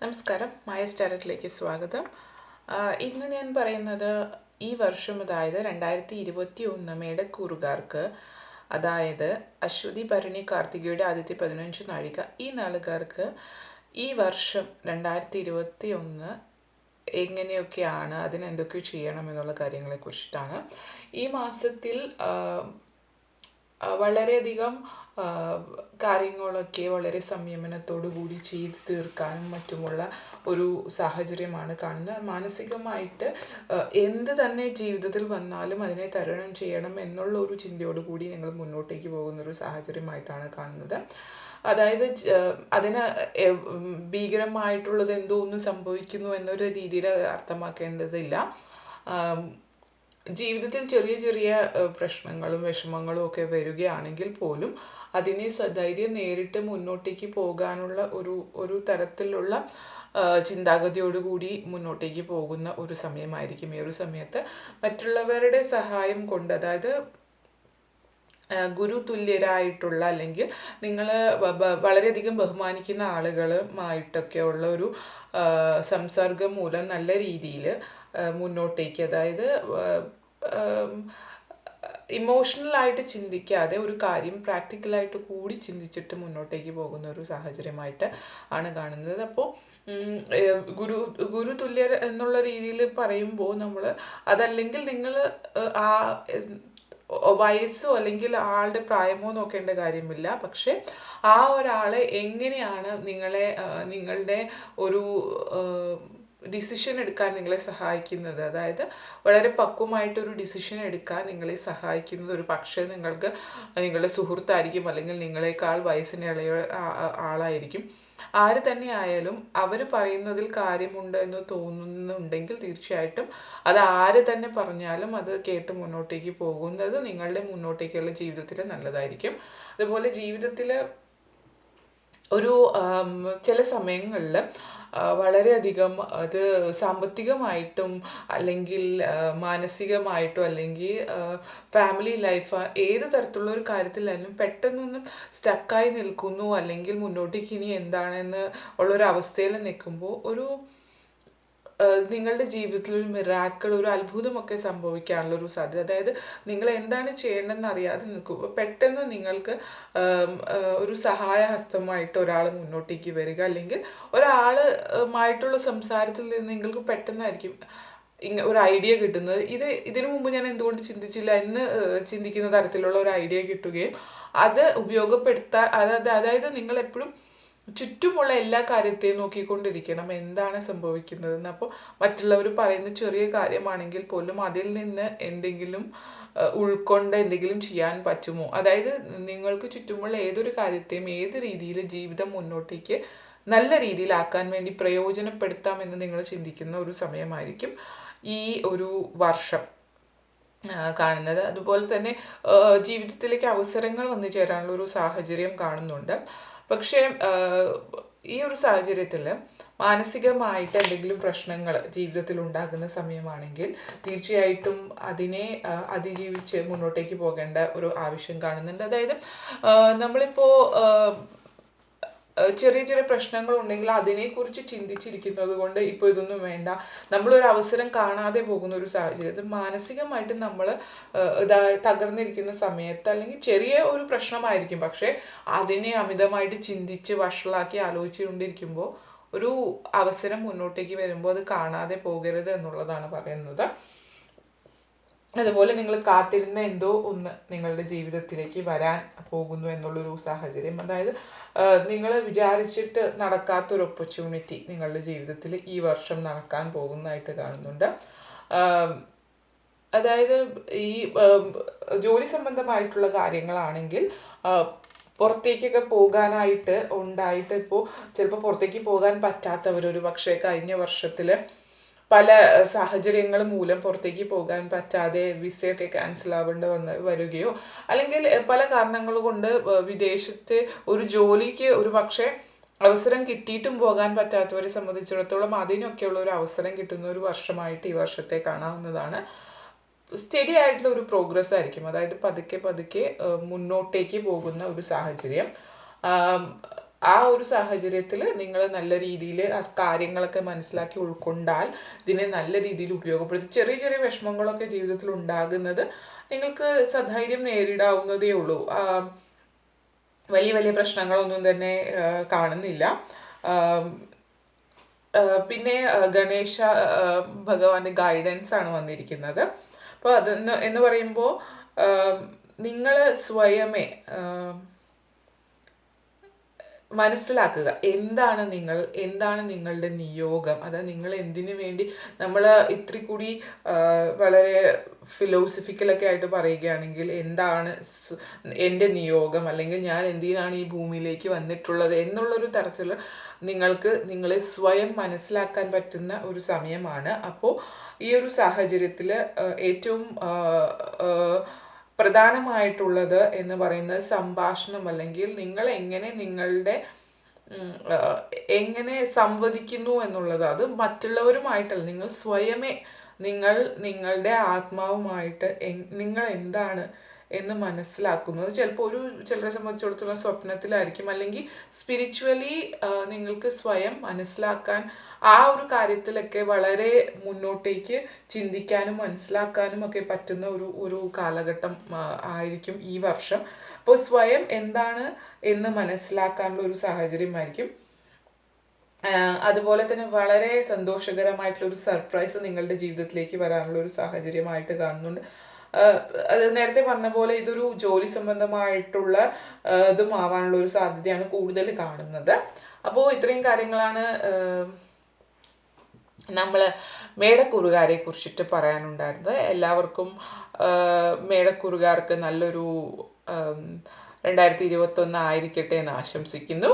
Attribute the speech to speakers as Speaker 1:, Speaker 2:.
Speaker 1: നമസ്കാരം. മായ സ്റ്റാരറ്റിലേക്ക് സ്വാഗതം. ഇന്ന് ഞാൻ പറയുന്നത് ഈ വർഷം അതായത് രണ്ടായിരത്തി ഇരുപത്തി ഒന്ന് മേടക്കൂറുകാർക്ക് അതായത് അശ്വതി ഭരണി കാർത്തികയുടെ ആദ്യത്തെ പതിനഞ്ച് നാഴിക ഈ നാളുകാർക്ക് ഈ വർഷം രണ്ടായിരത്തി ഇരുപത്തി ഒന്ന് എങ്ങനെയൊക്കെയാണ് അതിനെന്തൊക്കെ ചെയ്യണം എന്നുള്ള കാര്യങ്ങളെ കുറിച്ചിട്ടാണ് ഈ മാസത്തിൽ വളരെയധികം കാര്യങ്ങളൊക്കെ വളരെ സംയമനത്തോടു കൂടി ചെയ്ത് തീർക്കാനും മറ്റുമുള്ള ഒരു സാഹചര്യമാണ് കാണുന്നത്. മാനസികമായിട്ട് എന്ത് തന്നെ ജീവിതത്തിൽ വന്നാലും അതിനെ തരണം ചെയ്യണം എന്നുള്ള ഒരു ചിന്തയോടു കൂടി നിങ്ങൾ മുന്നോട്ടേക്ക് പോകുന്ന ഒരു സാഹചര്യമായിട്ടാണ് കാണുന്നത്. അതായത് അതിന് ഭീകരമായിട്ടുള്ളത് എന്തോ ഒന്ന് സംഭവിക്കുന്നു എന്നൊരു രീതിയിൽ അർത്ഥമാക്കേണ്ടതില്ല. ജീവിതത്തിൽ ചെറിയ ചെറിയ പ്രശ്നങ്ങളും വിഷമങ്ങളും ഒക്കെ വരികയാണെങ്കിൽ പോലും അതിനെ സധൈര്യം നേരിട്ട് മുന്നോട്ടേക്ക് പോകാനുള്ള ഒരു ഒരു തരത്തിലുള്ള ചിന്താഗതിയോടുകൂടി മുന്നോട്ടേക്ക് പോകുന്ന ഒരു സമയമായിരിക്കും. ഈ ഒരു സമയത്ത് മറ്റുള്ളവരുടെ സഹായം കൊണ്ട് അതായത് ഗുരു തുല്യരായിട്ടുള്ള അല്ലെങ്കിൽ നിങ്ങൾ വളരെയധികം ബഹുമാനിക്കുന്ന ആളുകളുമായിട്ടൊക്കെ ഉള്ള ഒരു സംസർഗം മൂലം നല്ല രീതിയിൽ മുന്നോട്ടേക്ക് അതായത് ഇമോഷണലായിട്ട് ചിന്തിക്കാതെ ഒരു കാര്യം പ്രാക്ടിക്കലായിട്ട് കൂടി ചിന്തിച്ചിട്ട് മുന്നോട്ടേക്ക് പോകുന്ന ഒരു സാഹചര്യമായിട്ട് ആണ് കാണുന്നത്. അപ്പോൾ ഗുരു ഗുരു തുല്യർ എന്നുള്ള രീതിയിൽ പറയുമ്പോൾ നമ്മൾ അതല്ലെങ്കിൽ നിങ്ങൾ ആ വയസ്സോ അല്ലെങ്കിൽ ആളുടെ പ്രായമോ നോക്കേണ്ട കാര്യമില്ല. പക്ഷെ ആ ഒരാളെ എങ്ങനെയാണ് നിങ്ങളെ നിങ്ങളുടെ ഒരു ഡിസിഷൻ എടുക്കാൻ നിങ്ങളെ സഹായിക്കുന്നത്. അതായത് വളരെ പക്വമായിട്ടൊരു ഡിസിഷൻ എടുക്കാൻ നിങ്ങളെ സഹായിക്കുന്നത് ഒരു പക്ഷേ നിങ്ങൾക്ക് നിങ്ങളുടെ സുഹൃത്തായിരിക്കും അല്ലെങ്കിൽ നിങ്ങളെക്കാൾ വയസ്സിന് ഇളയ ആളായിരിക്കും. ആര് തന്നെ ആയാലും അവർ പറയുന്നതിൽ കാര്യമുണ്ട് എന്ന് തോന്നുന്നുണ്ടെങ്കിൽ തീർച്ചയായിട്ടും അത് ആര് തന്നെ പറഞ്ഞാലും അത് കേട്ട് മുന്നോട്ടേക്ക് പോകുന്നത് നിങ്ങളുടെ മുന്നോട്ടേക്കുള്ള ജീവിതത്തിൽ നല്ലതായിരിക്കും. അതുപോലെ ജീവിതത്തിൽ ഒരു ചില സമയങ്ങളിൽ വളരെയധികം അത് സാമ്പത്തികമായിട്ടും അല്ലെങ്കിൽ മാനസികമായിട്ടും അല്ലെങ്കിൽ ഫാമിലി ലൈഫ് ഏത് തരത്തിലുള്ള ഒരു കാര്യത്തിലായാലും പെട്ടെന്നൊന്നും സ്റ്റക്കായി നിൽക്കുന്നു അല്ലെങ്കിൽ മുന്നോട്ടേക്ക് ഇനി എന്താണെന്ന് ഉള്ളൊരു അവസ്ഥയിൽ നിൽക്കുമ്പോൾ ഒരു നിങ്ങളുടെ ജീവിതത്തിൽ ഒരു മിറാക്കൾ ഒരു അത്ഭുതമൊക്കെ സംഭവിക്കാനുള്ള ഒരു സാധ്യത. അതായത് നിങ്ങൾ എന്താണ് ചെയ്യേണ്ടതെന്ന് അറിയാതെ നിൽക്കുമ്പോൾ പെട്ടെന്ന് നിങ്ങൾക്ക് ഒരു സഹായ ഹസ്തമായിട്ട് ഒരാൾ മുന്നോട്ടേക്ക് വരിക. അല്ലെങ്കിൽ ഒരാളുമായിട്ടുള്ള സംസാരത്തിൽ നിന്ന് നിങ്ങൾക്ക് പെട്ടെന്നായിരിക്കും ഇങ്ങ ഒരു ഐഡിയ കിട്ടുന്നത്. ഇത് ഇതിനു മുമ്പ് ഞാൻ എന്തുകൊണ്ട് ചിന്തിച്ചില്ല എന്ന് ചിന്തിക്കുന്ന തരത്തിലുള്ള ഒരു ഐഡിയ കിട്ടുകയും അത് ഉപയോഗപ്പെടുത്താൻ അതായത് നിങ്ങൾ എപ്പോഴും ചുറ്റുമുള്ള എല്ലാ കാര്യത്തെയും നോക്കിക്കൊണ്ടിരിക്കണം. എന്താണ് സംഭവിക്കുന്നതെന്ന്. അപ്പോൾ മറ്റുള്ളവർ പറയുന്ന ചെറിയ കാര്യമാണെങ്കിൽ പോലും അതിൽ നിന്ന് എന്തെങ്കിലും ഉൾക്കൊണ്ട് എന്തെങ്കിലും ചെയ്യാൻ പറ്റുമോ? അതായത് നിങ്ങൾക്ക് ചുറ്റുമുള്ള ഏതൊരു കാര്യത്തെയും ഏത് രീതിയിൽ ജീവിതം മുന്നോട്ടേക്ക് നല്ല രീതിയിലാക്കാൻ വേണ്ടി പ്രയോജനപ്പെടുത്താമെന്ന് നിങ്ങൾ ചിന്തിക്കുന്ന ഒരു സമയമായിരിക്കും ഈ ഒരു വർഷം കാണുന്നത്. അതുപോലെ തന്നെ ജീവിതത്തിലേക്ക് അവസരങ്ങൾ വന്നു ചേരാനുള്ള ഒരു സാഹചര്യം കാണുന്നുണ്ട്. പക്ഷേ ഈ ഒരു സാഹചര്യത്തിൽ മാനസികമായിട്ട് എന്തെങ്കിലും പ്രശ്നങ്ങൾ ജീവിതത്തിൽ ഉണ്ടാകുന്ന സമയമാണെങ്കിൽ തീർച്ചയായിട്ടും അതിനെ അതിജീവിച്ച് മുന്നോട്ടേക്ക് പോകേണ്ട ഒരു ആവശ്യം കാണുന്നുണ്ട്. അതായത് നമ്മളിപ്പോൾ ചെറിയ ചെറിയ പ്രശ്നങ്ങൾ ഉണ്ടെങ്കിൽ അതിനെക്കുറിച്ച് ചിന്തിച്ചിരിക്കുന്നത് കൊണ്ട് ഇപ്പോൾ ഇതൊന്നും വേണ്ട. നമ്മളൊരു അവസരം കാണാതെ പോകുന്ന ഒരു സാഹചര്യത്തിൽ മാനസികമായിട്ട് നമ്മൾ ഇതാ തകർന്നിരിക്കുന്ന സമയത്ത് അല്ലെങ്കിൽ ചെറിയ ഒരു പ്രശ്നമായിരിക്കും. പക്ഷേ അതിനെ അമിതമായിട്ട് ചിന്തിച്ച് വഷളാക്കി ആലോചിച്ചുകൊണ്ടിരിക്കുമ്പോൾ ഒരു അവസരം മുന്നോട്ടേക്ക് വരുമ്പോൾ അത് കാണാതെ പോകരുത് എന്നുള്ളതാണ് പറയുന്നത്. അതുപോലെ നിങ്ങൾ കാത്തിരുന്ന എന്തോ ഒന്ന് നിങ്ങളുടെ ജീവിതത്തിലേക്ക് വരാൻ പോകുന്നു എന്നുള്ളൊരു സാഹചര്യം. അതായത് നിങ്ങൾ വിചാരിച്ചിട്ട് നടക്കാത്തൊരു ഓപ്പർച്യൂണിറ്റി നിങ്ങളുടെ ജീവിതത്തിൽ ഈ വർഷം നടക്കാൻ പോകുന്നതായിട്ട് കാണുന്നുണ്ട്. അതായത് ഈ ജോലി സംബന്ധമായിട്ടുള്ള കാര്യങ്ങളാണെങ്കിൽ പുറത്തേക്കൊക്കെ പോകാനായിട്ട് ഉണ്ടായിട്ട് ഇപ്പോൾ ചിലപ്പോൾ പുറത്തേക്ക് പോകാൻ പറ്റാത്തവരൊരു പക്ഷേ കഴിഞ്ഞ വർഷത്തിൽ പല സാഹചര്യങ്ങൾ മൂലം പുറത്തേക്ക് പോകാൻ പറ്റാതെ വിസയൊക്കെ ക്യാൻസൽ ആവേണ്ട വന്ന് വരികയോ അല്ലെങ്കിൽ പല കാരണങ്ങൾ കൊണ്ട് വിദേശത്ത് ഒരു ജോലിക്ക് ഒരു പക്ഷേ അവസരം കിട്ടിയിട്ടും പോകാൻ പറ്റാത്തവരെ സംബന്ധിച്ചിടത്തോളം അതിനൊക്കെയുള്ള ഒരു അവസരം കിട്ടുന്ന ഒരു വർഷമായിട്ട് ഈ വർഷത്തെ കാണാവുന്നതാണ്. സ്റ്റഡി ആയിട്ടുള്ള ഒരു പ്രോഗ്രസ് ആയിരിക്കും. അതായത് പതുക്കെ പതുക്കെ മുന്നോട്ടേക്ക് പോകുന്ന ഒരു സാഹചര്യം. ആം, ഒരു സാഹചര്യത്തിൽ നിങ്ങൾ നല്ല രീതിയിൽ ആ കാര്യങ്ങളൊക്കെ മനസ്സിലാക്കി ഉൾക്കൊണ്ടാൽ ഇതിനെ നല്ല രീതിയിൽ ഉപയോഗപ്പെടുത്തി ചെറിയ ചെറിയ വിഷമങ്ങളൊക്കെ ജീവിതത്തിൽ ഉണ്ടാകുന്നത് നിങ്ങൾക്ക് സധൈര്യം നേരിടാവുന്നതേ ഉള്ളൂ. വലിയ വലിയ പ്രശ്നങ്ങളൊന്നും തന്നെ കാണുന്നില്ല. പിന്നെ ഗണേശ ഭഗവാന്റെ ഗൈഡൻസ് ആണ് വന്നിരിക്കുന്നത്. അപ്പോൾ അതെന്ന് എന്ന് പറയുമ്പോൾ നിങ്ങൾ സ്വയമേ മനസ്സിലാക്കുക. എന്താണ് നിങ്ങൾ എന്താണ് നിങ്ങളുടെ നിയോഗം? അതായത് നിങ്ങൾ എന്തിനു വേണ്ടി നമ്മൾ ഇത്തിരി കൂടി വളരെ ഫിലോസഫിക്കലൊക്കെ ആയിട്ട് പറയുകയാണെങ്കിൽ എന്താണ് എന്റെ നിയോഗം? അല്ലെങ്കിൽ ഞാൻ എന്തിനാണ് ഈ ഭൂമിയിലേക്ക് വന്നിട്ടുള്ളത്? എന്നുള്ളൊരു തരത്തിൽ നിങ്ങൾക്ക് നിങ്ങളെ സ്വയം മനസ്സിലാക്കാൻ പറ്റുന്ന ഒരു സമയമാണ്. അപ്പോൾ ഈ ഒരു സാഹചര്യത്തിൽ ഏറ്റവും പ്രധാനമായിട്ടുള്ളത് എന്ന് പറയുന്നത് സംഭാഷണം അല്ലെങ്കിൽ നിങ്ങൾ എങ്ങനെ നിങ്ങളുടെ എങ്ങനെ സംവദിക്കുന്നു എന്നുള്ളത്. അത് മറ്റുള്ളവരുമായിട്ടല്ല. നിങ്ങൾ സ്വയമേ നിങ്ങൾ നിങ്ങളുടെ ആത്മാവുമായിട്ട് നിങ്ങൾ എന്താണ് എന്ന് മനസ്സിലാക്കുന്നത് ചിലപ്പോൾ ഒരു ചിലരെ സംബന്ധിച്ചിടത്തോളം സ്വപ്നത്തിലായിരിക്കും. അല്ലെങ്കിൽ സ്പിരിച്വലി നിങ്ങൾക്ക് സ്വയം മനസ്സിലാക്കാൻ ആ ഒരു കാര്യത്തിലൊക്കെ വളരെ മുന്നോട്ടേക്ക് ചിന്തിക്കാനും മനസ്സിലാക്കാനും ഒക്കെ പറ്റുന്ന ഒരു ഒരു കാലഘട്ടം ആയിരിക്കും ഈ വർഷം. അപ്പോൾ സ്വയം എന്താണ് എന്ന് മനസ്സിലാക്കാനുള്ള ഒരു സാഹചര്യമായിരിക്കും. അതുപോലെ തന്നെ വളരെ സന്തോഷകരമായിട്ടുള്ള ഒരു സർപ്രൈസ് നിങ്ങളുടെ ജീവിതത്തിലേക്ക് വരാനുള്ള ഒരു സാഹചര്യമായിട്ട് കാണുന്നുണ്ട്. നേരത്തെ പറഞ്ഞ പോലെ ഇതൊരു ജോലി സംബന്ധമായിട്ടുള്ള ഇതും ആവാനുള്ള ഒരു സാധ്യതയാണ് കൂടുതൽ കാണുന്നത്. അപ്പോൾ ഇത്രയും കാര്യങ്ങളാണ് നമ്മൾ മേടക്കുറുകാരെ കുറിച്ചിട്ട് പറയാനുണ്ടായിരുന്നത്. എല്ലാവർക്കും മേടക്കുറുകാർക്ക് നല്ലൊരു രണ്ടായിരത്തി ഇരുപത്തൊന്ന് ആയിരിക്കട്ടെ എന്ന് ആശംസിക്കുന്നു.